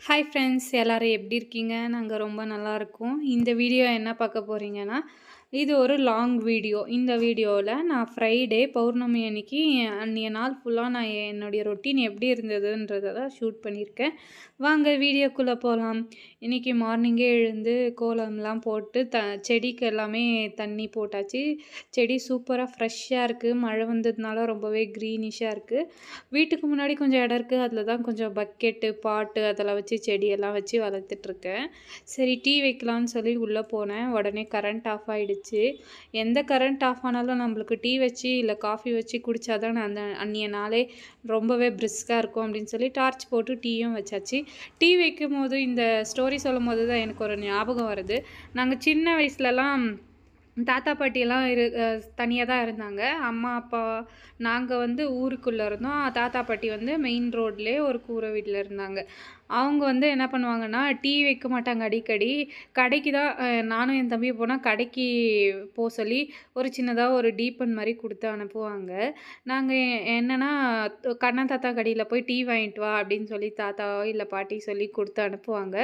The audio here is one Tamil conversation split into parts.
ஹாய் ஃப்ரெண்ட்ஸ் எல்லோரும் எப்படி இருக்கீங்க? நாங்கள் ரொம்ப நல்லாயிருக்கோம் இந்த வீடியோ என்ன பார்க்க போகிறீங்கன்னா இது ஒரு லாங் வீடியோ இந்த வீடியோவில் நான் ஃப்ரைடே பௌர்ணமி அன்னைக்கு அன்றைய நாள் ஃபுல்லாக நான் என்னுடைய ரொட்டீன் எப்படி இருந்ததுன்றதை தான் ஷூட் பண்ணியிருக்கேன். வாங்க வீடியோக்குள்ளே போகலாம் இன்றைக்கி மார்னிங்கே எழுந்து கோலம்லாம் போட்டு த செடிக்கு எல்லாமே தண்ணி போட்டாச்சு. செடி சூப்பராக ஃப்ரெஷ்ஷாக இருக்குது மழை வந்ததுனால ரொம்பவே க்ரீனிஷாக இருக்குது வீட்டுக்கு முன்னாடி கொஞ்சம் இடம் இருக்குது அதில் தான் கொஞ்சம் பக்கெட்டு பாட்டு அதெல்லாம் வச்சு செடியெல்லாம் வச்சு வளர்த்துட்ருக்கேன் சரி டீ வைக்கலான்னு சொல்லி உள்ளே போனேன். உடனே கரண்ட் ஆஃப் ஆகிடுச்சு எந்த கரண்ட் ஆஃப் ஆனாலும் நம்மளுக்கு டீ வச்சு இல்லை காஃபி வச்சு குடித்தாதான் அந்த அன்றைய நாளே ரொம்பவே பிரிஸ்காக இருக்கும் அப்படின்னு சொல்லி டார்ச் போட்டு டீயும் வச்சாச்சு. டீ வைக்கும் போது இந்த ஸ்டோரி சொல்லும் போது தான் எனக்கு ஒரு ஞாபகம் வருது. நாங்கள் சின்ன வயசுலலாம் தாத்தா பாட்டியெல்லாம் இரு தனியாக தான் இருந்தாங்க. அம்மா அப்பா நாங்கள் வந்து ஊருக்குள்ளே இருந்தோம். தாத்தா பாட்டி வந்து மெயின் ரோட்லேயே ஒரு கூரை வீட்டில் இருந்தாங்க. அவங்க வந்து என்ன பண்ணுவாங்கன்னா டீ வைக்க மாட்டாங்க அடிக்கடி. கடைக்கு தான் நானும் என் தம்பியும் போனால் கடைக்கு போக சொல்லி ஒரு சின்னதாக ஒரு டீப்பன் மாதிரி கொடுத்து அனுப்புவாங்க. நாங்கள் என்னென்னா கண்ணன் தாத்தா கடையில் போய் டீ வாங்கிட்டு வா அப்படின்னு சொல்லி தாத்தாவோ இல்லை பாட்டி சொல்லி கொடுத்து அனுப்புவாங்க.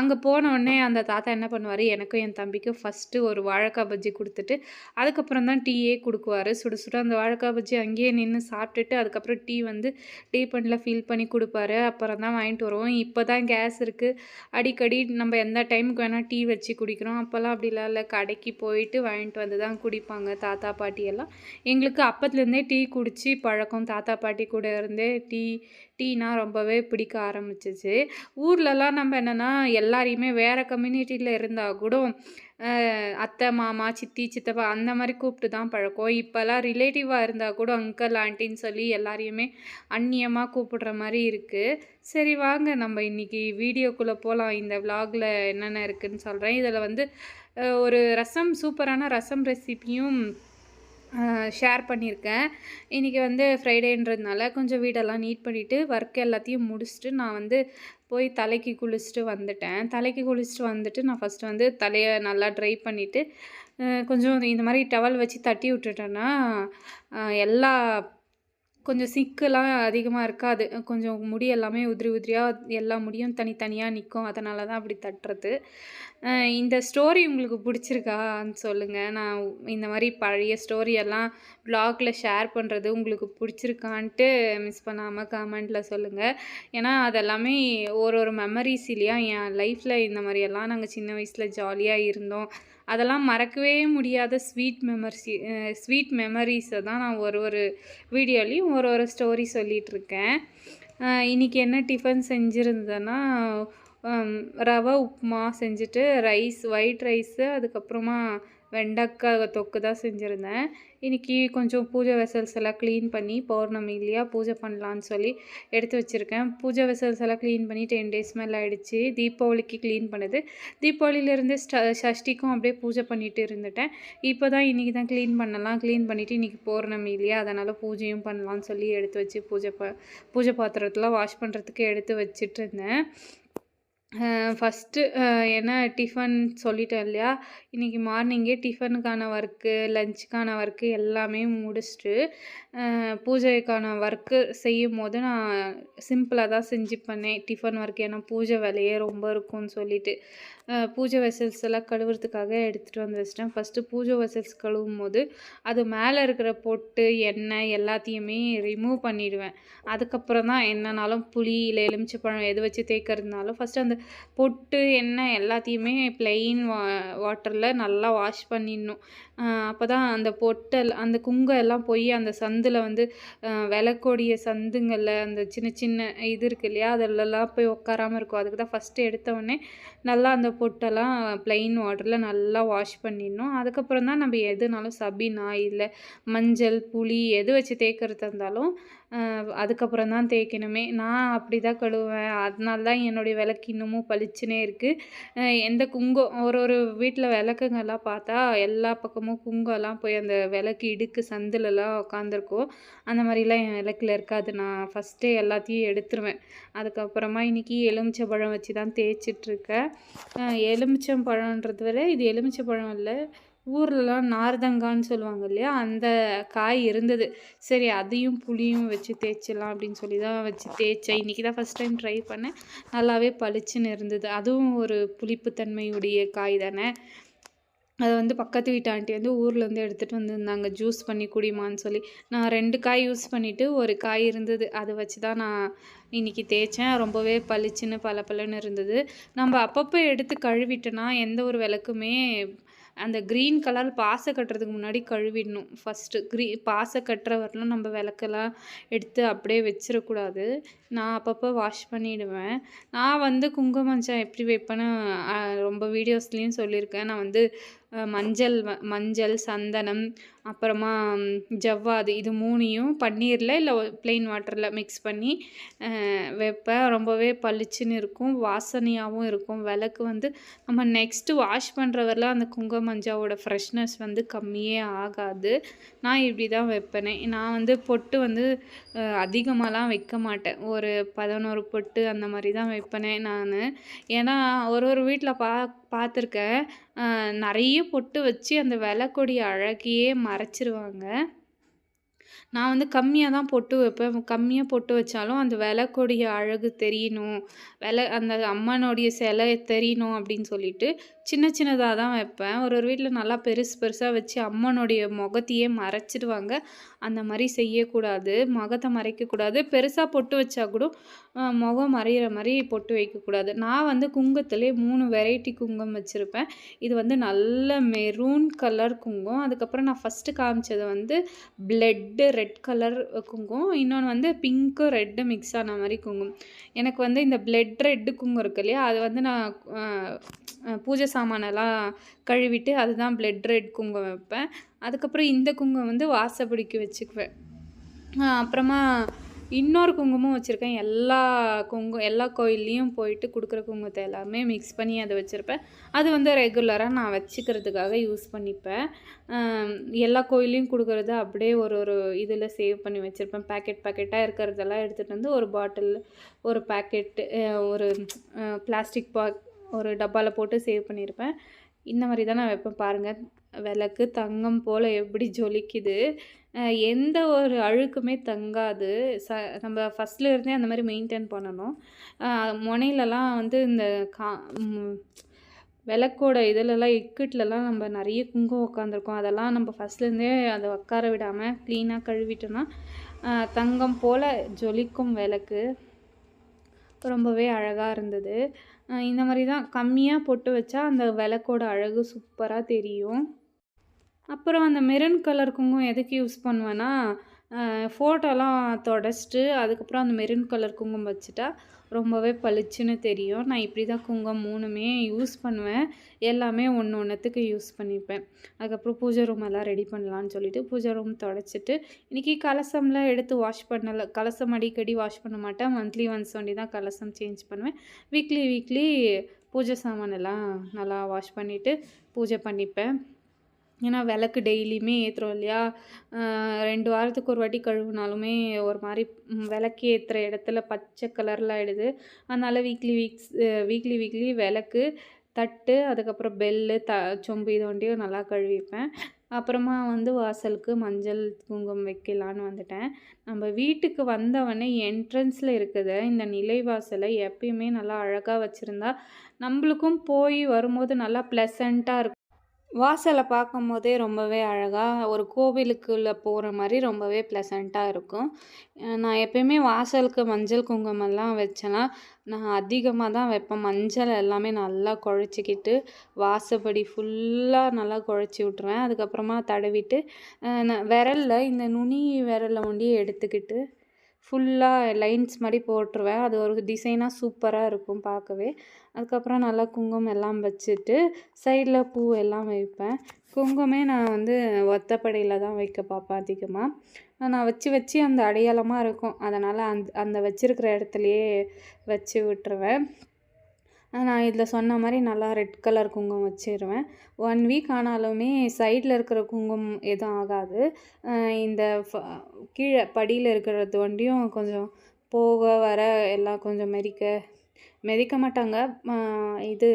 அங்கே போன உடனே அந்த தாத்தா என்ன பண்ணுவார் எனக்கும் என் தம்பிக்கும் ஃபஸ்ட்டு ஒரு வாழைக்காய் பஜ்ஜி கொடுத்துட்டு அதுக்கப்புறம் தான் டீயே கொடுக்குவார். சுட சுட அந்த வாழைக்காய் பஜ்ஜி அங்கேயே நின்று சாப்பிட்டுட்டு அதுக்கப்புறம் டீ வந்து டீ பண்ணில் ஃபில் பண்ணி கொடுப்பாரு. அப்புறம் தான் வாங்கிட்டு வருவோம். இப்போ தான் கேஸ் இருக்குது அடிக்கடி நம்ம எந்த டைமுக்கு வேணால் டீ வச்சு குடிக்கிறோம். அப்போல்லாம் அப்படிலாம் இல்லை கடைக்கு போயிட்டு வாங்கிட்டு வந்து தான் குடிப்பாங்க தாத்தா பாட்டி எல்லாம். எங்களுக்கு அப்பத்துலேருந்தே டீ குடித்து பழக்கம். தாத்தா பாட்டி கூட இருந்தே டீ டீனா ரொம்பவே பிடிக்க ஆரம்பிச்சிச்சு. ஊர்லலாம் நம்ம என்னென்னா எல்லாரையுமே வேறு கம்யூனிட்டியில் இருந்தால் கூட அத்தை மாமா சித்தி சித்தப்பா அந்த மாதிரி கூப்பிட்டு தான் பழக்கம். இப்போல்லாம் ரிலேட்டிவாக இருந்தால் கூட அங்கிள் ஆண்டின்னு சொல்லி எல்லாரையுமே அந்நியமாக கூப்பிடுற மாதிரி இருக்குது சரி வாங்க. நம்ம இன்றைக்கி வீடியோக்குள்ளே போகலாம் இந்த விலாகில் என்னென்ன இருக்குதுன்னு சொல்கிறேன் இதில் வந்து ஒரு ரசம் சூப்பரான ரசம் ரெசிபியும் ஷேர் பண்ணியிருக்கேன். இன்றைக்கி வந்து ஃப்ரைடேன்றதுனால கொஞ்சம் வீடெல்லாம் நீட் பண்ணிவிட்டு ஒர்க் எல்லாத்தையும் முடிச்சுட்டு நான் வந்து போய் தலைக்கு குளிச்சுட்டு வந்துட்டேன். தலைக்கு குளிச்சுட்டு வந்துட்டு நான் ஃபஸ்ட்டு வந்து தலையை நல்லா ட்ரை பண்ணிவிட்டு கொஞ்சம் இந்த மாதிரி டவல் வச்சு தட்டி விட்டுட்டேன்னா எல்லா கொஞ்சம் சிக்கெல்லாம் அதிகமாக இருக்காது. கொஞ்சம் முடி எல்லாமே உதிரி உதிரியாக எல்லா முடியும் தனித்தனியாக நிற்கும் அதனால தான் அப்படி தட்டுறது. இந்த ஸ்டோரி உங்களுக்கு பிடிச்சிருக்கான்னு சொல்லுங்கள் நான் இந்த மாதிரி பழைய ஸ்டோரியெல்லாம் எல்லாம் ஷேர் பண்ணுறது உங்களுக்கு பிடிச்சிருக்கான்ட்டு மிஸ் பண்ணாமல் கமெண்டில் சொல்லுங்கள் ஏன்னா அதெல்லாமே ஒரு ஒரு மெமரிஸ் இல்லையா? என் லைஃப்பில் இந்த மாதிரியெல்லாம் நாங்கள் சின்ன வயசில் ஜாலியாக இருந்தோம். அதெல்லாம் மறக்கவே முடியாத ஸ்வீட் மெமரிஸி ஸ்வீட் மெமரிஸை தான் நான் ஒரு ஒரு வீடியோலையும் ஒரு ஒரு ஸ்டோரி சொல்லிகிட்ருக்கேன் இன்றைக்கி என்ன டிஃபன் செஞ்சுருந்தேன்னா ரவை உப்புமா செஞ்சுட்டு ரைஸ் ஒயிட் ரைஸு அதுக்கப்புறமா வெண்டைக்காய் தொக்கு தான் செஞ்சுருந்தேன். இன்றைக்கி கொஞ்சம் பூஜை வெசல்ஸ் எல்லாம் க்ளீன் பண்ணி பௌர்ணமி இல்லையா பூஜை பண்ணலான்னு சொல்லி எடுத்து வச்சுருக்கேன். பூஜை வெசல்ஸ் எல்லாம் க்ளீன் பண்ணி டென் டேஸ் மேலே ஆகிடுச்சு தீபாவளிக்கு க்ளீன் பண்ணுது. தீபாவளியிலேருந்து ஸ்ட சஷ்டிக்கும் அப்படியே பூஜை பண்ணிட்டு இருந்துட்டேன். இப்போ தான் இன்றைக்கி தான் க்ளீன் பண்ணலாம். க்ளீன் பண்ணிவிட்டு இன்றைக்கி பௌர்ணமி இல்லையா அதனால் பூஜையும் பண்ணலான்னு சொல்லி எடுத்து வச்சு பூஜை ப பூஜை பாத்திரத்தெலாம் வாஷ் பண்ணுறதுக்கு எடுத்து வச்சுட்டு இருந்தேன். ஃபஸ்ட்டு என்ன டிஃபன் சொல்லிட்டேன் இல்லையா? இன்றைக்கி மார்னிங்கே டிஃபனுக்கான ஒர்க்கு லஞ்சுக்கான ஒர்க்கு எல்லாமே முடிச்சுட்டு பூஜைக்கான ஒர்க்கு செய்யும் போது நான் சிம்பிளாக தான் செஞ்சு பண்ணேன் டிஃபன் ஒர்க் ஏன்னா பூஜை வேலையே ரொம்ப இருக்கும்னு சொல்லிட்டு. பூஜை வெசல்ஸ் எல்லாம் கழுவுறதுக்காக எடுத்துகிட்டு வந்து வச்சிட்டேன். ஃபஸ்ட்டு பூஜை வெசல்ஸ் கழுவும் போது அது மேலே இருக்கிற பொட்டு எண்ணெய் எல்லாத்தையுமே ரிமூவ் பண்ணிடுவேன். அதுக்கப்புறம் தான் என்னன்னாலும் புளி இல்லை எலுமிச்சைப்பழம் எது வச்சு தேய்க்கிறதுனாலும் ஃபஸ்ட்டு அந்த பொட்டு எண்ணெய் எல்லாத்தையுமே ப்ளெயின் வா வாட்டரில் நல்லா வாஷ் பண்ணிடணும். அப்போ தான் அந்த பொட்டல் அந்த குங்கம் எல்லாம் போய் அந்த சந்தில் வந்து விளக்கோடிய விளக்கோடைய சந்துங்களில் அந்த சின்ன சின்ன இது இருக்கு இல்லையா? அதிலெல்லாம் போய் உட்காராமல் இருக்கும். அதுக்கு தான் ஃபஸ்ட்டு எடுத்தவொடனே நல்லா அந்த பொட்டெல்லாம் ப்ளைன் வாட்டரில் நல்லா வாஷ் பண்ணிடணும். அதுக்கப்புறம் தான் நம்ம எதுனாலும் சபீனா இல்லை மஞ்சள் புளி எது வச்சு தேய்க்கிறதா இருந்தாலும் அதுக்கப்புறம் தான் தேய்க்கணுமே. நான் அப்படி தான் கழுவுவேன். அதனால தான் என்னுடைய விளக்கு இன்னமும் பளிச்சுனே இருக்குது எந்த குங்கம் ஒரு ஒரு வீட்டில் விளக்குங்கெல்லாம் பார்த்தா எல்லா பக்கமும் குங்கம்லாம் போய் அந்த விளக்கு இடுக்கு சந்திலலாம் உட்காந்துருக்கோம் அந்த மாதிரிலாம் என் விளக்கில் இருக்காது. நான் ஃபஸ்ட்டே எல்லாத்தையும் எடுத்துருவேன். அதுக்கப்புறமா இன்றைக்கி எலுமிச்சம்பழம் வச்சு தான் தேய்ச்சிட்ருக்கேன் எலுமிச்சம்பழன்றத விட இது எலுமிச்சம்பழம் இல்லை. ஊர்லலாம் நார்தங்கான்னு சொல்லுவாங்க இல்லையா? அந்த காய் இருந்தது. சரி அதையும் புளியும் வச்சு தேய்ச்சிடலாம் அப்படின்னு சொல்லி தான் வச்சு தேய்ச்சேன். இன்றைக்கி தான் ஃபஸ்ட் டைம் ட்ரை பண்ணேன். நல்லாவே பளிச்சுன்னு இருந்தது. அதுவும் ஒரு புளிப்புத்தன்மையுடைய காய் தானே. அதை வந்து பக்கத்து வீட்டு ஆண்டி வந்து ஊர்லேருந்து எடுத்துகிட்டு வந்திருந்தாங்க. ஜூஸ் பண்ணி குடிமான்னு சொல்லி. நான் ரெண்டு காய் யூஸ் பண்ணிவிட்டு ஒரு காய் இருந்தது. அதை வச்சு தான் நான் இன்றைக்கி தேய்ச்சேன். ரொம்பவே பளிச்சுன்னு பல பலன்னு இருந்தது. நம்ம அப்பப்போ எடுத்து கழுவிட்டோன்னா எந்த ஒரு விளக்குமே அந்த க்ரீன் கலர் பாசை கட்டுறதுக்கு முன்னாடி கழுவிடணும். ஃபஸ்ட்டு க்ரீ பாசை கட்டுற வரலும் நம்ம விளக்கெல்லாம் எடுத்து அப்படியே வச்சிடக்கூடாது. நான் அப்பப்போ வாஷ் பண்ணிவிடுவேன் நான் வந்து குங்குமஞ்சம் எப்படி வைப்பேன்னு ரொம்ப வீடியோஸ்லேயும் சொல்லியிருக்கேன். நான் வந்து மஞ்சள் மஞ்சள் சந்தனம் அப்புறமா ஜவ்வாது இது மூணையும் பன்னீரில் இல்லை ப்ளெயின் வாட்டரில் மிக்ஸ் பண்ணி வைப்பேன் ரொம்பவே பளிச்சுன்னு இருக்கும் வாசனையாகவும் இருக்கும். விளக்கு வந்து நம்ம நெக்ஸ்ட்டு வாஷ் பண்ணுற அந்த அந்த குங்குமஞ்சாவோட ஃப்ரெஷ்னஸ் வந்து கம்மியே ஆகாது. நான் இப்படி தான் வைப்பேனே. நான் வந்து பொட்டு வந்து அதிகமாகலாம் வைக்க மாட்டேன். ஒரு பதினோரு பொட்டு அந்த மாதிரி தான் வைப்பேனே நான். ஏன்னா ஒரு ஒரு வீட்டில் பா பார்த்துருக்கேன். நிறைய பொட்டு வச்சு அந்த விளக்கொடி அழகையே மறைச்சிருவாங்க. நான் வந்து கம்மியாக தான் பொட்டு வைப்பேன். கம்மியாக பொட்டு வச்சாலும் அந்த விளக்கோடைய அழகு தெரியணும். வில அந்த அம்மனுடைய சிலை தெரியணும் அப்படின்னு சொல்லிட்டு சின்ன சின்னதாக தான் வைப்பேன். ஒரு ஒரு வீட்டில் நல்லா பெருசு பெருசாக வச்சு அம்மனுடைய முகத்தையே மறைச்சிடுவாங்க அந்த மாதிரி செய்யக்கூடாது. முகத்தை மறைக்கக்கூடாது. பெருசாக பொட்டு வச்சா கூட முகம் மறையிற மாதிரி பொட்டு வைக்கக்கூடாது. நான் வந்து குங்கத்திலே மூணு வெரைட்டி குங்கம் வச்சுருப்பேன். இது வந்து நல்ல மெரூன் கலர் குங்கும் அதுக்கப்புறம் நான் ஃபஸ்ட்டு காமிச்சது வந்து பிளட்டு ரெட் கலர் குங்குமம். இன்னொன்று வந்து பிங்க்கு ரெட்டு மிக்ஸ் ஆன மாதிரி குங்குமம். எனக்கு வந்து இந்த பிளட் ரெட்டு குங்குமம் இருக்கு இல்லையா? அது வந்து நான் பூஜை சாமானெல்லாம் கழுவிட்டு அதுதான் பிளட் ரெட் குங்குமம் வைப்பேன். அதுக்கப்புறம் இந்த குங்குமம் வந்து வாசப்படிக்கு வச்சுக்குவேன். அப்புறமா இன்னொரு குங்குமம் வச்சுருக்கேன். எல்லா குங்கு எல்லா கோயில்லையும் போயிட்டு கொடுக்குற குங்குமத்தை எல்லாமே மிக்ஸ் பண்ணி அதை வச்சுருப்பேன். அது வந்து ரெகுலராக நான் வச்சுக்கிறதுக்காக யூஸ் பண்ணிப்பேன். எல்லா கோயிலையும் கொடுக்குறத அப்படியே ஒரு ஒரு இதில் சேவ் பண்ணி வச்சுருப்பேன். பேக்கெட் பேக்கெட்டாக இருக்கிறதெல்லாம் எடுத்துகிட்டு வந்து ஒரு பாட்டில் ஒரு பேக்கெட்டு ஒரு பிளாஸ்டிக் பா ஒரு டப்பாவில் போட்டு சேவ் பண்ணியிருப்பேன் இந்த மாதிரி தான் நான் வைப்பேன் பாருங்கள் விளக்கு தங்கம் போல் எப்படி ஜொலிக்குது. எந்த ஒரு அழுக்குமே தங்காது. ச நம்ம ஃபஸ்ட்லேருந்தே இருந்தே அந்த மாதிரி மெயின்டைன் பண்ணணும். முனையிலலாம் வந்து இந்த கா விளக்கோட இதிலலாம் இக்கட்லலாம் நம்ம நிறைய குங்குமம் உட்காந்துருக்கோம் அதெல்லாம் நம்ம ஃபஸ்ட்லேருந்தே அதை உட்கார விடாமல் க்ளீனாக கழுவிட்டோன்னா தங்கம் போல் ஜொலிக்கும் விளக்கு. ரொம்பவே அழகாக இருந்தது. இந்த மாதிரி தான் கம்மியாக பொட்டு வச்சா அந்த விளக்கோட அழகு சூப்பராக தெரியும். அப்புறம் அந்த மெரூன் கலர் குங்குமம் எதுக்கு யூஸ் பண்ணுவேன்னா ஃபோட்டோலாம் தொடச்சிட்டு அதுக்கப்புறம் அந்த மெரூன் கலர் குங்குமம் வச்சுட்டா ரொம்பவே பளிச்சுன்னு தெரியும். நான் இப்படி தான் குங்குமம் மூணுமே யூஸ் பண்ணுவேன். எல்லாமே ஒன்று ஒன்றுத்துக்கு யூஸ் பண்ணிப்பேன். அதுக்கப்புறம் பூஜை ரூம் எல்லாம் ரெடி பண்ணலான்னு சொல்லிட்டு பூஜை ரூம் தொடச்சிட்டு இன்றைக்கி கலசம்லாம் எடுத்து வாஷ் பண்ணலை. கலசம் அடிக்கடி வாஷ் பண்ண மாட்டேன். மந்த்லி ஒன்ஸ் ஒண்டி தான் கலசம் சேஞ்ச் பண்ணுவேன். வீக்லி வீக்லி பூஜை சாமான் எல்லாம் நல்லா வாஷ் பண்ணிவிட்டு பூஜை பண்ணிப்பேன். ஏன்னா விளக்கு டெய்லியுமே ஏற்றுறோம் இல்லையா? ரெண்டு வாரத்துக்கு ஒரு வாட்டி கழுவுனாலுமே ஒரு மாதிரி விளக்கு ஏற்றுற இடத்துல பச்சை கலரில் ஆகிடுது அதனால் வீக்லி வீக்ஸ் வீக்லி வீக்லி விளக்கு தட்டு அதுக்கப்புறம் பெல்லு த சொம்பு இது ஒன்றையும் நல்லா கழுவிப்பேன் அப்புறமா வந்து வாசலுக்கு மஞ்சள் குங்குமம் வைக்கலான்னு வந்துட்டேன். நம்ம வீட்டுக்கு வந்தவொடனே என்ட்ரன்ஸில் இருக்குது. இந்த நிலைவாசலை எப்பயுமே நல்லா அழகாக வச்சுருந்தா நம்மளுக்கும் போய் வரும்போது நல்லா ப்ளசண்ட்டாக இருக்கும். வாசலை பார்க்கும்போதே ரொம்பவே அழகாக ஒரு கோவிலுக்குள்ளே போகிற மாதிரி ரொம்பவே ப்ளசண்ட்டாக இருக்கும். நான் எப்பயுமே வாசலுக்கு மஞ்சள் குங்குமம்லாம் வச்சேன்னா நான் அதிகமாக தான் வைப்பேன். மஞ்சள் எல்லாமே நல்லா குழச்சிக்கிட்டு வாசப்படி ஃபுல்லாக நல்லா குழச்சி விட்ருவேன் அதுக்கப்புறமா தடவிட்டு விரலில் இந்த நுனி விரலை ஒண்டி எடுத்துக்கிட்டு ஃபுல்லாக லைன்ஸ் மாதிரி போட்டுருவேன். அது ஒரு டிசைனாக சூப்பராக இருக்கும் பார்க்கவே. அதுக்கப்புறம் நல்லா குங்குமம் எல்லாம் வச்சுட்டு சைடில் பூ எல்லாம் வைப்பேன். குங்குமே நான் வந்து ஒத்தப்படையில் தான் வைக்க பார்ப்பேன் அதிகமாக நான் வச்சு வச்சு அந்த அடையாளமாக இருக்கும். அதனால் அந்த அந்த வச்சுருக்கிற இடத்துலையே வச்சு விட்டுருவேன். நான் இதில் சொன்ன மாதிரி நல்லா ரெட் கலர் குங்குமம் வச்சிடுவேன் ஒன் வீக் ஆனாலுமே சைடில் இருக்கிற குங்குமம் எதுவும் ஆகாது. இந்த கீழே படியில் இருக்கிறது வண்டியும் கொஞ்சம் போக வர எல்லாம் கொஞ்சம் மெரிக்க மிதிக்க மாட்டாங்க. இது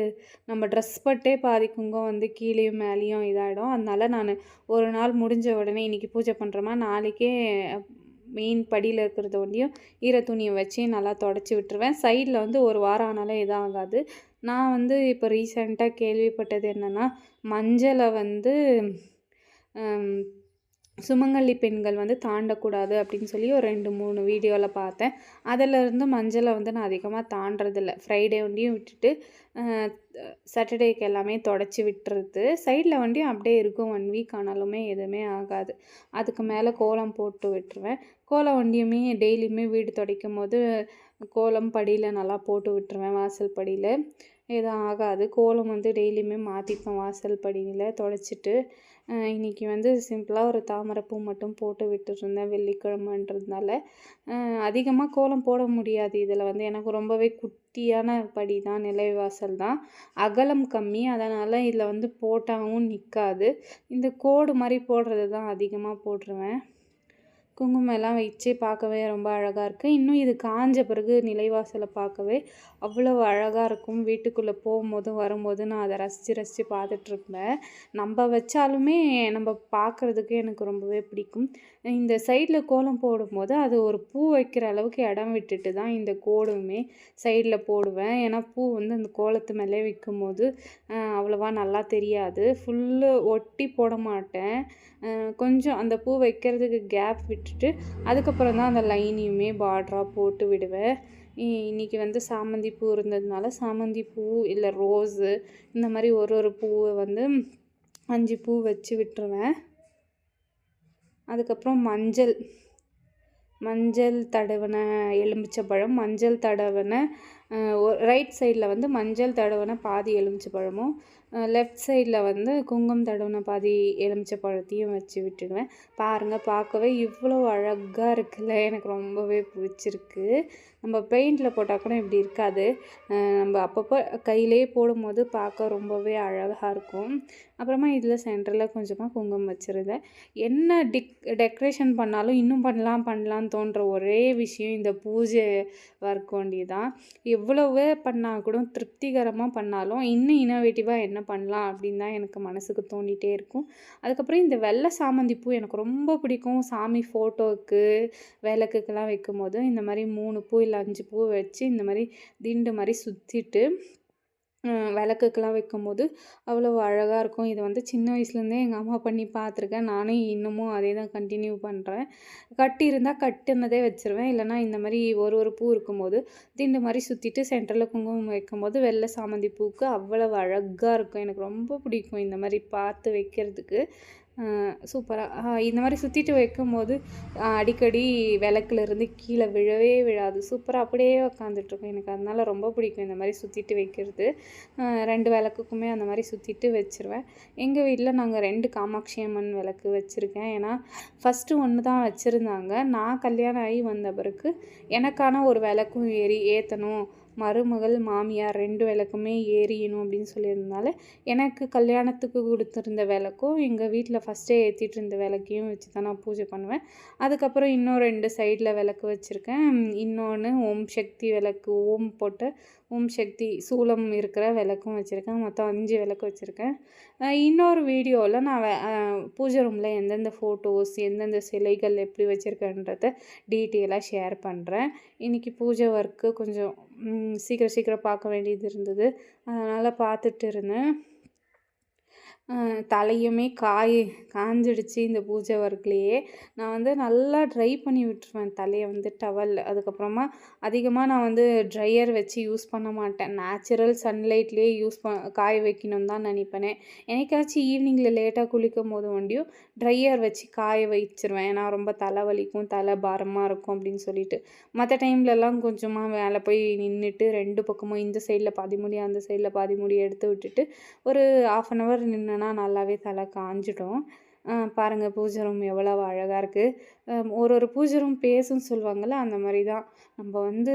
நம்ம ட்ரெஸ் பட்டே பாதி குங்கம் வந்து கீழேயும் மேலேயும் இதாகிடும் அதனால நான் ஒரு நாள் முடிஞ்ச உடனே இன்றைக்கி பூஜை பண்ணுறோமா நாளைக்கே மெயின் படியில் இருக்கிறத ஒன்றையும் ஈர துணியை வச்சு நல்லா தொடச்சி விட்டுருவேன். சைடில் வந்து ஒரு வாரம் ஆனாலும் இதாகாது. நான் வந்து இப்போ ரீசெண்டாக கேள்விப்பட்டது என்னென்னா மஞ்சளை வந்து சுமங்கலி பெண்கள் வந்து தாண்டக்கூடாது அப்படின்னு சொல்லி ஒரு ரெண்டு மூணு வீடியோவில் பார்த்தேன். அதிலிருந்து மஞ்சளை வந்து நான் அதிகமாக தாண்டறதில்ல. ஃப்ரைடே வண்டியும் விட்டுட்டு சாட்டர்டேக்கு எல்லாமே தொடச்சி விட்டுறது. சைடில் வண்டியும் அப்படியே இருக்கும். ஒன் வீக் ஆனாலுமே எதுவுமே ஆகாது. அதுக்கு மேலே கோலம் போட்டு விட்டுருவேன். கோலம் வண்டியுமே டெய்லியுமே வீடு துடைக்கும் போது கோலம் படியில் நல்லா போட்டு விட்டுருவேன் வாசல் படியில். எதுவும் ஆகாது. கோலம் வந்து டெய்லியுமே மாற்றிப்பேன் வாசல் படியில். தொடச்சிட்டு இன்றைக்கி வந்து சிம்பிளாக ஒரு தாமரைப்பூ மட்டும் போட்டு விட்டுருந்தேன் வெள்ளிக்கிழமைன்றதுனால. அதிகமாக கோலம் போட முடியாது இதில் வந்து. எனக்கு ரொம்பவே குட்டியான படி தான் நிலைவாசல் தான். அகலம் கம்மி அதனால் இதில் வந்து போட்டாவும் நிற்காது இந்த கோடு மாதிரி போடுறது தான் அதிகமாக போட்டுருவேன். குங்குமம் எல்லாம் வச்சு பார்க்கவே ரொம்ப அழகாக இருக்குது இன்னும் இது காஞ்ச பிறகு நிலைவாசலை பார்க்கவே அவ்வளோ அழகாக இருக்கும். வீட்டுக்குள்ளே போகும்போதும் வரும்போது நான் அதை ரசித்து ரசித்து பார்த்துட்ருப்பேன் நம்ம வச்சாலுமே நம்ம பார்க்குறதுக்கு எனக்கு ரொம்பவே பிடிக்கும். இந்த சைடில் கோலம் போடும்போது அது ஒரு பூ வைக்கிற அளவுக்கு இடம் விட்டுட்டு தான் இந்த கோடுமே சைடில் போடுவேன். ஏன்னா பூ வந்து அந்த கோலத்து மேலே வைக்கும் போது அவ்வளோவா நல்லா தெரியாது. ஃபுல்லு ஒட்டி போட மாட்டேன். கொஞ்சம் அந்த பூ வைக்கிறதுக்கு கேப் விட்டுட்டு அதுக்கப்புறம் தான் அந்த லைனையுமே பார்டராக போட்டு விடுவேன். இ- இன்னைக்கு வந்து சாமந்தி பூ இருந்ததுனால சாமந்தி பூ இல்லை ரோஸு இந்த மாதிரி ஒரு ஒரு பூவை வந்து அஞ்சு பூ வச்சு விட்டுருவேன். அதுக்கப்புறம் மஞ்சள் மஞ்சள் தடவின எலுமிச்சைப்பழம் மஞ்சள் தடவின ரைட் சைடில் வந்து மஞ்சள் தடவின பாதி எலுமிச்சைப்பழமும் லெஃப்ட் சைடில் வந்து குங்குமம் தடவின பாதி எலுமிச்சை பழத்தையும் வச்சு விட்டுடுவேன். பாருங்கள் பார்க்கவே இவ்வளோ அழகாக இருக்குல்ல. எனக்கு ரொம்பவே பிடிச்சிருக்கு. நம்ம பெயிண்டில் போட்டால் கூட இப்படி இருக்காது. நம்ம அப்பப்போ கையிலே போடும்போது பார்க்க ரொம்பவே அழகாக இருக்கும். அப்புறமா இதில் சென்டரில் கொஞ்சமாக குங்குமம் வச்சுருந்தேன். என்ன டிக் டெக்கரேஷன் பண்ணாலும் இன்னும் பண்ணலாம் பண்ணலாம் தோன்ற ஒரே விஷயம் இந்த பூஜை ஒர்க் ஒண்டி தான் எவ்வளவு பண்ணால் கூட திருப்திகரமாக பண்ணாலும் இன்னும் இன்னோவேட்டிவாக என்ன பண்ணலாம் அப்படின்னு தான் எனக்கு மனசுக்கு தோண்டிகிட்டே இருக்கும். அதுக்கப்புறம் இந்த வெள்ளை சாமந்தி பூ எனக்கு ரொம்ப பிடிக்கும். சாமி ஃபோட்டோவுக்கு விளக்குக்கெல்லாம் வைக்கும் போது இந்த மாதிரி மூணு பூ இல்லை அஞ்சு பூ வச்சு இந்த மாதிரி திண்டு மாதிரி சுற்றிட்டு விளக்குக்கெல்லாம் வைக்கும்போது அவ்வளோ அழகாக இருக்கும். இது வந்து சின்ன வயசுலேருந்தே எங்கள் அம்மா பண்ணி பார்த்துருக்கேன் நானும் இன்னமும் அதே தான் கண்டினியூ பண்ணுறேன் கட்டி இருந்தால் கட்டுனதே வச்சுருவேன். இல்லைன்னா இந்த மாதிரி ஒரு ஒரு பூ இருக்கும்போது திண்டு மாதிரி சுற்றிட்டு சென்டரில் குங்குமம் வைக்கும்போது வெள்ளை சாமந்தி பூக்கு அவ்வளவு அழகாக இருக்கும். எனக்கு ரொம்ப பிடிக்கும் இந்த மாதிரி பார்த்து வைக்கிறதுக்கு. சூப்பராக இந்த மாதிரி சுற்றிட்டு வைக்கும்போது அடிக்கடி விளக்குலேருந்து கீழே விழவே விழாது. சூப்பராக அப்படியே உக்காந்துட்ருக்கும் எனக்கு அதனால ரொம்ப பிடிக்கும் இந்த மாதிரி சுற்றிட்டு வைக்கிறது. ரெண்டு விளக்குக்குமே அந்த மாதிரி சுற்றிட்டு வச்சுருவேன். எங்கள் வீட்டில் நாங்கள் ரெண்டு காமாட்சி அம்மன் விளக்கு வச்சுருக்கேன். ஏன்னா ஃபஸ்ட்டு ஒன்று தான் வச்சுருந்தாங்க. நான் கல்யாணம் ஆகி வந்த பிறகு எனக்கான ஒரு விளக்கும் ஏறி ஏற்றணும் மருமகள் மாமியார் ரெண்டு விளக்குமே ஏறியணும் அப்படின்னு சொல்லியிருந்தனால எனக்கு கல்யாணத்துக்கு கொடுத்துருந்த விளக்கும் எங்கள் வீட்டில் ஃபஸ்ட்டே ஏற்றிட்டு இருந்த விளக்கையும் வச்சு தான் நான் பூஜை பண்ணுவேன். அதுக்கப்புறம் இன்னும் ரெண்டு சைடில் விளக்கு வச்சுருக்கேன். இன்னொன்று ஓம் சக்தி விளக்கு ஓம் போட்டு ஓம் சக்தி சூலம் இருக்கிற விளக்கும் வச்சுருக்கேன். மொத்தம் அஞ்சு விளக்கு வச்சுருக்கேன். இன்னொரு வீடியோவில் நான் பூஜை ரூமில் எந்தெந்த ஃபோட்டோஸ் எந்தெந்த சிலைகள் எப்படி வச்சுருக்கேன்றத டீட்டெயிலாக ஷேர் பண்ணுறேன் இன்றைக்கி பூஜை ஒர்க்கு கொஞ்சம் சீக்கிரம் சீக்கிரம் பார்க்க வேண்டியது இருந்தது. அதனால் பார்த்துட்டு இருந்தேன். தலையுமே காய் காஞ்சிடுச்சு இந்த பூஜை ஒர்க்லேயே நான் வந்து நல்லா ட்ரை பண்ணி விட்டுருவேன் தலையை வந்து டவல் அதுக்கப்புறமா அதிகமாக நான் வந்து ட்ரையர் வச்சு யூஸ் பண்ண மாட்டேன். நேச்சுரல் சன்லைட்லேயே யூஸ் ப காய வைக்கணும் தான் நினைப்பேன். எனக்காச்சும் ஈவினிங்கில் லேட்டாக குளிக்கும் போது வண்டியும் ட்ரையர் வச்சு காய வச்சிருவேன். ஏன்னா ரொம்ப தலை வலிக்கும் தலை பாரமாக இருக்கும் அப்படின்னு சொல்லிட்டு. மற்ற டைம்லலாம் கொஞ்சமாக மேலே போய் நின்றுட்டு ரெண்டு பக்கமும் இந்த சைடில் பாதி முடி அந்த சைடில் பாதி முடி எடுத்து விட்டுட்டு ஒரு ஆஃப் அன் ஹவர் நின்னேன்னா நல்லாவே தலை காஞ்சிடும். பாருங்கள் பூஜை ரூம் எவ்வளோ அழகாக இருக்குது ஒரு ஒரு பூஜை ரூம் பேசுன்னு சொல்லுவாங்கள்ல அந்த மாதிரி தான் நம்ம வந்து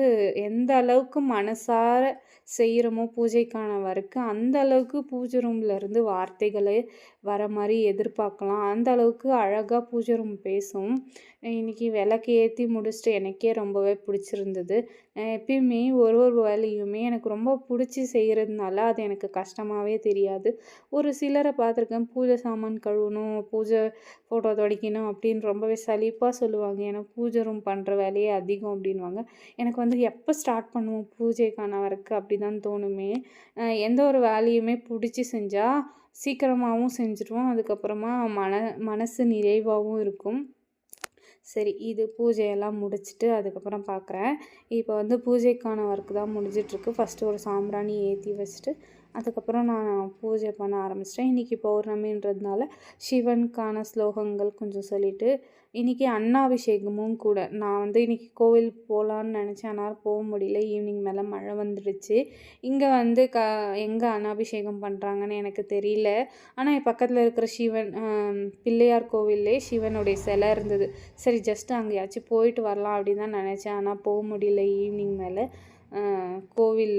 எந்த அளவுக்கு மனசார செய்கிறோமோ பூஜைக்கான வரைக்கும் அந்த அளவுக்கு பூஜை ரூம்லேருந்து வார்த்தைகளை வர மாதிரி எதிர்பார்க்கலாம். அந்த அளவுக்கு அழகாக பூஜை ரூம் பேசும். இன்றைக்கி விளக்கு ஏற்றி முடிச்சுட்டு எனக்கே ரொம்பவே பிடிச்சிருந்தது. எப்பயுமே ஒரு ஒரு வேலையுமே எனக்கு ரொம்ப பிடிச்சி செய்கிறதுனால அது எனக்கு கஷ்டமாகவே தெரியாது. ஒரு சிலரை பார்த்துருக்கேன் பூஜை சாமான் கழுவணும் பூஜை ஃபோட்டோ துடைக்கணும் அப்படின்னு ரொம்பவே சலிப்பாக சொல்லுவாங்க. ஏன்னா பூஜை ரூம் பண்ணுற வேலையே அதிகம் அப்படின்வாங்க எனக்கு வந்து எப்போ ஸ்டார்ட் பண்ணுவோம் பூஜைக்கான ஒர்க்கு அப்படி தான் தோணுமே எந்த ஒரு வேலையுமே பிடிச்சி செஞ்சால் சீக்கிரமாகவும் செஞ்சுருவோம். அதுக்கப்புறமா மன மனசு நிறைவாகவும் இருக்கும். சரி இது பூஜையெல்லாம் முடிச்சுட்டு அதுக்கப்புறம் பார்க்குறேன் இப்போ வந்து பூஜைக்கான ஒர்க் தான் முடிஞ்சிட்ருக்கு. ஃபஸ்ட்டு ஒரு சாம்பிராணி ஏற்றி வச்சுட்டு அதுக்கப்புறம் நான் பூஜை பண்ண ஆரம்பிச்சிட்டேன். இன்றைக்கி பௌர்ணமின்றதுனால சிவனுக்கான ஸ்லோகங்கள் கொஞ்சம் சொல்லிவிட்டு இன்றைக்கி அன்னாபிஷேகமும் கூட. நான் வந்து இன்றைக்கி கோவில் போகலான்னு நினச்சேன். ஆனால் போக முடியல. ஈவினிங் மேலே மழை வந்துடுச்சு இங்கே வந்து க எங்கே அன்னாபிஷேகம் பண்ணுறாங்கன்னு எனக்கு தெரியல. ஆனால் பக்கத்தில் இருக்கிற சிவன் பிள்ளையார் கோவிலே சிவனுடைய சிலை இருந்தது. சரி ஜஸ்ட் அங்கேயாச்சும் போயிட்டு வரலாம் அப்படின்னு தான் நினச்சேன். ஆனால் போக முடியல ஈவினிங் மேலே. கோவில்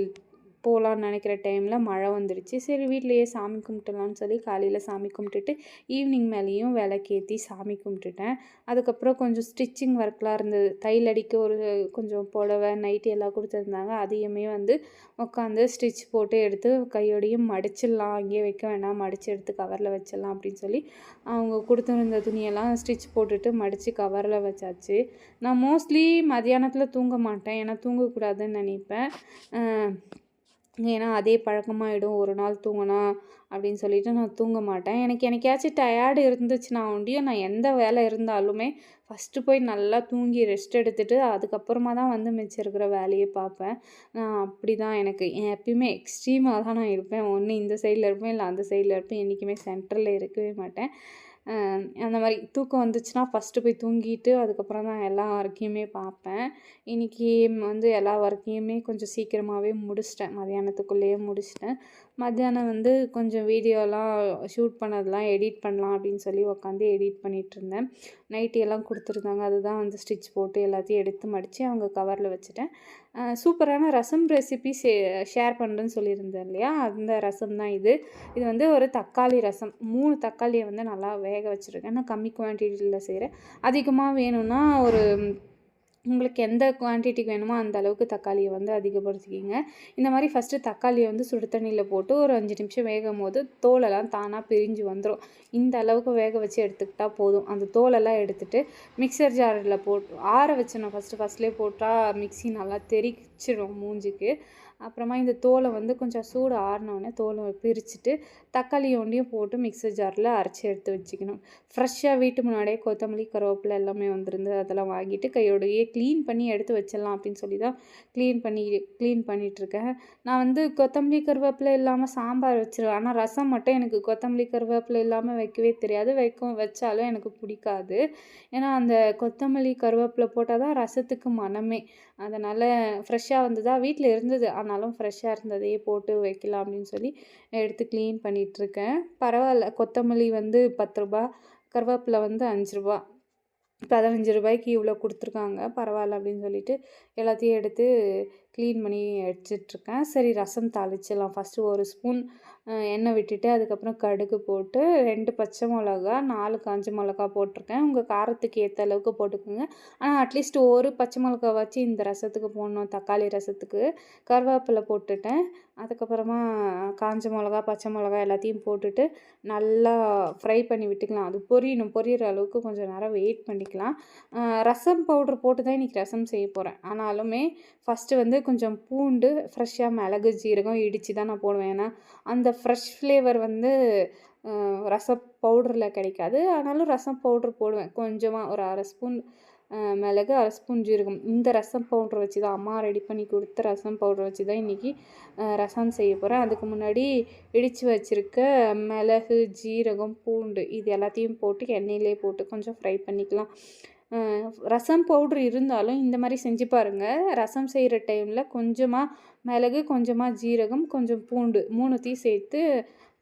போகலான்னு நினைக்கிற டைமில் மழை வந்துடுச்சு சரி வீட்டிலையே சாமி கும்பிட்டுலான்னு சொல்லி காலையில் சாமி கும்பிட்டுட்டு ஈவினிங் மேலேயும் விளக்கேற்றி சாமி கும்பிட்டுட்டேன். அதுக்கப்புறம் கொஞ்சம் ஸ்டிச்சிங் ஒர்க்லாம் இருந்தது. தையல் அடிக்க ஒரு கொஞ்சம் புடவை நைட்டி எல்லாம் கொடுத்துருந்தாங்க. அதையுமே வந்து உட்காந்து ஸ்டிச் போட்டு எடுத்து கையோடையும் மடிச்சிடலாம். அங்கேயே வைக்க வேண்டாம் மடித்து எடுத்து கவரில் வச்சிடலாம் அப்படின்னு சொல்லி அவங்க கொடுத்துருந்த துணியெல்லாம் ஸ்டிச் போட்டுட்டு மடித்து கவரில் வச்சாச்சு. நான் மோஸ்ட்லி மதியானத்தில் தூங்க மாட்டேன். ஏன்னா தூங்கக்கூடாதுன்னு நினைப்பேன். ஏன்னா அதே பழக்கமாகிடும் ஒரு நாள் தூங்கினா அப்படின்னு சொல்லிட்டு நான் தூங்க மாட்டேன். எனக்கு எனக்காச்சும் டயர்டு இருந்துச்சுன்னா ஒண்டியும் நான் எந்த வேலை இருந்தாலுமே ஃபஸ்ட்டு போய் நல்லா தூங்கி ரெஸ்ட் எடுத்துட்டு அதுக்கப்புறமா தான் வந்து மிச்சம் இருக்கிற வேலையை பார்ப்பேன். நான் அப்படி தான் எனக்கு. எப்பயுமே எக்ஸ்ட்ரீமாக தான் நான் இருப்பேன். ஒன்று இந்த சைடில் இருப்பேன் இல்லை அந்த சைடில் இருப்பேன். என்றைக்குமே சென்டரில் இருக்கவே மாட்டேன். அந்த மாதிரி தூக்கம் வந்துச்சுன்னா ஃபஸ்ட்டு போய் தூங்கிட்டு அதுக்கப்புறம் தான் எல்லா ஒர்க்கையுமே பார்ப்பேன். இன்றைக்கி வந்து எல்லா ஒர்க்கையுமே கொஞ்சம் சீக்கிரமாகவே முடிச்சிட்டேன். மதியானத்துக்குள்ளேயே முடிச்சிட்டேன். மத்தியானம் வந்து கொஞ்சம் வீடியோலாம் ஷூட் பண்ணதெல்லாம் எடிட் பண்ணலாம் அப்படின்னு சொல்லி உக்காந்து எடிட் பண்ணிகிட்டு இருந்தேன் நைட்டி எல்லாம் கொடுத்துருந்தாங்க. அதுதான் வந்து ஸ்டிச் போட்டு எல்லாத்தையும் எடுத்து மடித்து அவங்க கவரில் வச்சுட்டேன். சூப்பரான ரசம் ரெசிபி ஷே ஷேர் பண்ணுறேன்னு சொல்லியிருந்தேன் இல்லையா? அந்த ரசம் தான் இது. இது வந்து ஒரு தக்காளி ரசம். மூணு தக்காளியை வந்து நல்லா வேக வச்சுருக்கேன். நான் கம்மி குவான்டிட்டியில் செய்கிறேன் அதிகமாக வேணும்னா ஒரு உங்களுக்கு எந்த குவான்டிட்டிக்கு வேணுமோ அந்த அளவுக்கு தக்காளியை வந்து அதிகப்படுத்திக்கிங்க. இந்த மாதிரி ஃபஸ்ட்டு தக்காளியை வந்து சுடு தண்ணியில் போட்டு ஒரு அஞ்சு நிமிஷம் வேகும் போது தோலெல்லாம் தானாக பிரிஞ்சு வந்துடும் இந்த அளவுக்கு வேக வச்சு எடுத்துக்கிட்டால் போதும். அந்த தோலெல்லாம் எடுத்துகிட்டு மிக்சர் ஜாரில் போட்டு ஆற வச்சிடணும். ஃபஸ்ட்டு ஃபஸ்ட்லேயே போட்டால் மிக்ஸி நல்லா தெறிச்சிடும் மூஞ்சிக்கு. அப்புறமா இந்த தோலை வந்து கொஞ்சம் சூடு ஆறினோடனே தோலை பிரிச்சுட்டு தக்காளி ஒண்டியும் போட்டு மிக்சர் ஜாரில் அரைச்சி எடுத்து வச்சுக்கணும். ஃப்ரெஷ்ஷாக வீட்டு முன்னாடியே கொத்தமல்லி கருவேப்பிலை எல்லாமே வந்துருந்து அதெல்லாம் வாங்கிட்டு கையோடையே க்ளீன் பண்ணி எடுத்து வச்சிடலாம் அப்படின்னு சொல்லி தான் க்ளீன் பண்ணி க்ளீன் பண்ணிகிட்ருக்கேன் நான் வந்து கொத்தமல்லி கருவேப்பிலை இல்லாமல் சாம்பார் வச்சிருவேன். ஆனால் ரசம் மட்டும் எனக்கு கொத்தமல்லி கருவேப்பிலை இல்லாமல் வைக்கவே தெரியாது. வைக்கும் வச்சாலும் எனக்கு பிடிக்காது. ஏன்னா அந்த கொத்தமல்லி கருவேப்பிலை போட்டால் தான் ரசத்துக்கு மனமே அதனால் ஃப்ரெஷ்ஷாக வந்ததா வீட்டில் இருந்தது. ஆனாலும் ஃப்ரெஷ்ஷாக இருந்ததையே போட்டு வைக்கலாம் அப்படின்னு சொல்லி எடுத்து க்ளீன் பண்ணிகிட்ருக்கேன் பரவாயில்ல. கொத்தமல்லி வந்து பத்து ரூபா கருவேப்பிலை வந்து அஞ்சு ரூபா பதினஞ்சு ரூபாய்க்கு இவ்வளோ கொடுத்துருக்காங்க. பரவாயில்ல அப்படின்னு சொல்லிட்டு எல்லாத்தையும் எடுத்து க்ளீன் பண்ணி அடிச்சிட்ருக்கேன் சரி ரசம் தாளிச்சிடலாம். ஃபஸ்ட்டு ஒரு ஸ்பூன் எண்ணெய் விட்டுட்டு அதுக்கப்புறம் கடுகு போட்டு ரெண்டு பச்சை மிளகா நாலு காஞ்ச மிளகா போட்டிருக்கேன். உங்கள் காரத்துக்கு ஏற்ற அளவுக்கு போட்டுக்கோங்க. ஆனால் அட்லீஸ்ட் ஒரு பச்சை மிளகா வச்சு இந்த ரசத்துக்கு போடணும். தக்காளி ரசத்துக்கு கருவேப்பிலை போட்டுட்டேன். அதுக்கப்புறமா காஞ்ச மிளகா பச்சை மிளகா எல்லாத்தையும் போட்டுட்டு நல்லா ஃப்ரை பண்ணி விட்டுக்கலாம். அது பொரியணும். பொரியிற அளவுக்கு கொஞ்சம் நேரம் வெயிட் பண்ணிக்கலாம். ரசம் பவுடர் போட்டு தான் இன்றைக்கி ரசம் செய்ய போகிறேன் ஆனாலுமே ஃபஸ்ட்டு வந்து கொஞ்சம் பூண்டு ஃப்ரெஷ்ஷாக மிளகு ஜீரகம் இடித்து தான் நான் போடுவேன். ஏன்னா அந்த ஃப்ரெஷ் ஃப்ளேவர் வந்து ரசம் பவுடரில் கிடைக்காது. ஆனாலும் ரசம் பவுடர் போடுவேன். கொஞ்சமாக ஒரு அரை ஸ்பூன் மிளகு அரை ஸ்பூன் ஜீரகம். இந்த ரசம் பவுடர் வச்சு தான் அம்மா ரெடி பண்ணி கொடுத்த ரசம் பவுடர் வச்சு தான் இன்றைக்கி ரசம் செய்ய போகிறேன் அதுக்கு முன்னாடி இடித்து வச்சுருக்க மிளகு ஜீரகம் பூண்டு இது எல்லாத்தையும் போட்டு எண்ணெயிலே போட்டு கொஞ்சம் ஃப்ரை பண்ணிக்கலாம். ரசம் பவுட்ரு இருந்தாலும் இந்த மாதிரி செஞ்சு பாருங்கள் ரசம் செய்கிற டைமில் கொஞ்சமாக மிளகு கொஞ்சமாக ஜீரகம் கொஞ்சம் பூண்டு மூணுத்தையும் சேர்த்து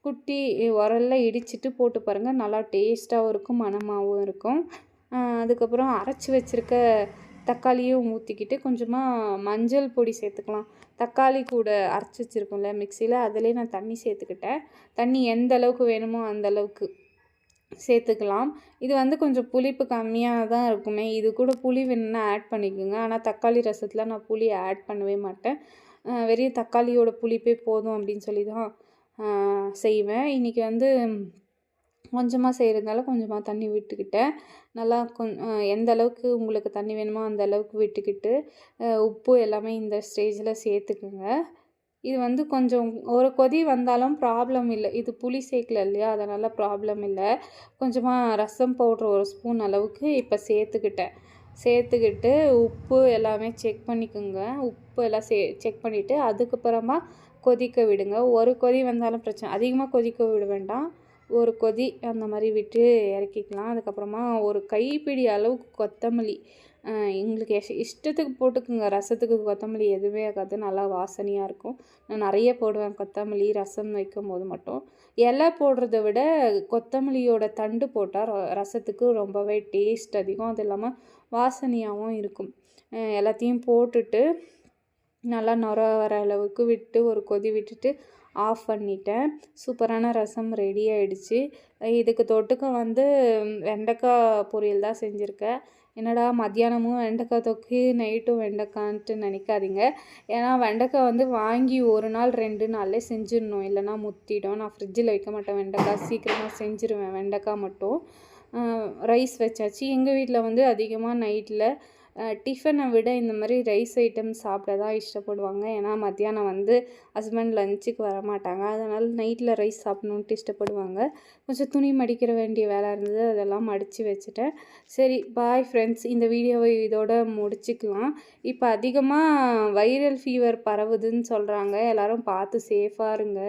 குட்டி உரல்ல இடிச்சிட்டு போட்டு பாருங்கள் நல்லா டேஸ்ட்டாகவும் இருக்கும் மணமாகவும் இருக்கும். அதுக்கப்புறம் அரைச்சி வச்சுருக்க தக்காளியும் ஊற்றிக்கிட்டு கொஞ்சமாக மஞ்சள் பொடி சேர்த்துக்கலாம். தக்காளி கூட அரைச்சி வச்சுருக்கோம்ல மிக்சியில் அதிலே நான் தண்ணி சேர்த்துக்கிட்டேன். தண்ணி எந்த அளவுக்கு வேணுமோ அந்த அளவுக்கு. சேர்த்துக்கலாம். இது வந்து கொஞ்சம் புளிப்பு கம்மியாக தான் இருக்குமே. இது கூட புளி வேணும்னா ஆட் பண்ணிக்கோங்க. ஆனால் தக்காளி ரசத்தில் நான் புளி ஆட் பண்ணவே மாட்டேன். வெறிய வெறும் தக்காளியோட புளிப்பே போதும் அப்படின்னு சொல்லி தான் செய்வேன். இன்றைக்கி வந்து கொஞ்சமாக செய்கிறதுனால கொஞ்சமாக தண்ணி விட்டுக்கிட்டேன். நல்லா கொஞ் எந்த அளவுக்கு உங்களுக்கு தண்ணி வேணுமோ அந்த அளவுக்கு விட்டுக்கிட்டு உப்பு எல்லாமே இந்த ஸ்டேஜில் சேர்த்துக்குங்க. இது வந்து கொஞ்சம் ஒரு கொதி வந்தாலும் ப்ராப்ளம் இல்லை. இது புளி சேர்க்கல இல்லையா? அதனால் ப்ராப்ளம் இல்லை. கொஞ்சமாக ரசம் பவுட்ரு ஒரு ஸ்பூன் அளவுக்கு இப்போ சேர்த்துக்கிட்டேன். சேர்த்துக்கிட்டு உப்பு எல்லாமே செக் பண்ணிக்கோங்க. உப்பு எல்லாம் சே செக் பண்ணிவிட்டு அதுக்கப்புறமா கொதிக்க விடுங்க. ஒரு கொதி வந்தாலும் பிரச்சனை அதிகமாக கொதிக்க விட வேண்டாம். ஒரு கொதி அந்த மாதிரி விட்டு இறக்கிக்கலாம். அதுக்கப்புறமா ஒரு கைப்பிடி அளவுக்கு கொத்தமல்லி. எங்களுக்கு இஷ்டத்துக்கு போட்டுக்குங்க. ரசத்துக்கு கொத்தமல்லி எதுவுமே ஆகாது. நல்லா வாசனையாக இருக்கும். நான் நிறைய போடுவேன் கொத்தமல்லி ரசம் வைக்கும் போது மட்டும். இலை போடுறத விட கொத்தமல்லியோட தண்டு போட்டால் ரசத்துக்கு ரொம்பவே டேஸ்ட் அதிகம். அது இல்லாமல் வாசனையாகவும் இருக்கும். எல்லாத்தையும் போட்டுட்டு நல்லா நுர வர அளவுக்கு விட்டு ஒரு கொதி விட்டுட்டு ஆஃப் பண்ணிட்டேன். சூப்பரான ரசம் ரெடி ஆகிடுச்சு இதுக்கு தொட்டுக்க வந்து வெண்டைக்காய் பொரியல் தான் செஞ்சுருக்கேன். என்னடா மத்தியானமும் வெண்டைக்காய் தொக்கு நைட்டும் வெண்டைக்கான்ட்டு நினைக்காதீங்க. ஏன்னா வெண்டைக்காய் வந்து வாங்கி ஒரு நாள் ரெண்டு நாள்லே செஞ்சிடணும். இல்லைன்னா முத்திடும். நான் ஃப்ரிட்ஜில் வைக்க மாட்டேன் வெண்டைக்காய். சீக்கிரமாக செஞ்சுருவேன் வெண்டைக்காய் மட்டும். ரைஸ் வச்சாச்சு. எங்கள் வீட்டில் வந்து அதிகமாக நைட்டில் டிஃபனை விட இந்த மாதிரி ரைஸ் ஐட்டம் சாப்பிட தான் இஷ்டப்படுவாங்க. ஏன்னா மத்தியானம் வந்து ஹஸ்பண்ட் லஞ்சுக்கு வர மாட்டாங்க அதனால் நைட்டில் ரைஸ் சாப்பிட்ணுன்ட்டு இஷ்டப்படுவாங்க. கொஞ்சம் துணி மடிக்கிற வேண்டிய வேலை இருந்தது. அதெல்லாம் மடித்து வச்சுட்டேன். சரி பாய் ஃப்ரெண்ட்ஸ் இந்த வீடியோவை இதோட முடிச்சுக்கலாம். இப்போ அதிகமாக வைரல் ஃபீவர் பரவுதுன்னு சொல்கிறாங்க எல்லோரும் பார்த்து சேஃபாக இருங்க.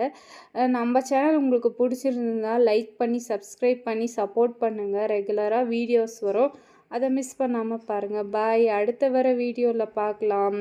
நம்ம சேனல் உங்களுக்கு பிடிச்சிருந்தா லைக் பண்ணி சப்ஸ்கிரைப் பண்ணி சப்போர்ட் பண்ணுங்கள் ரெகுலராக வீடியோஸ் வரும். அதை மிஸ் பண்ணாமல் பாருங்கள் பாய் அடுத்த வர வீடியோவில் பார்க்கலாம்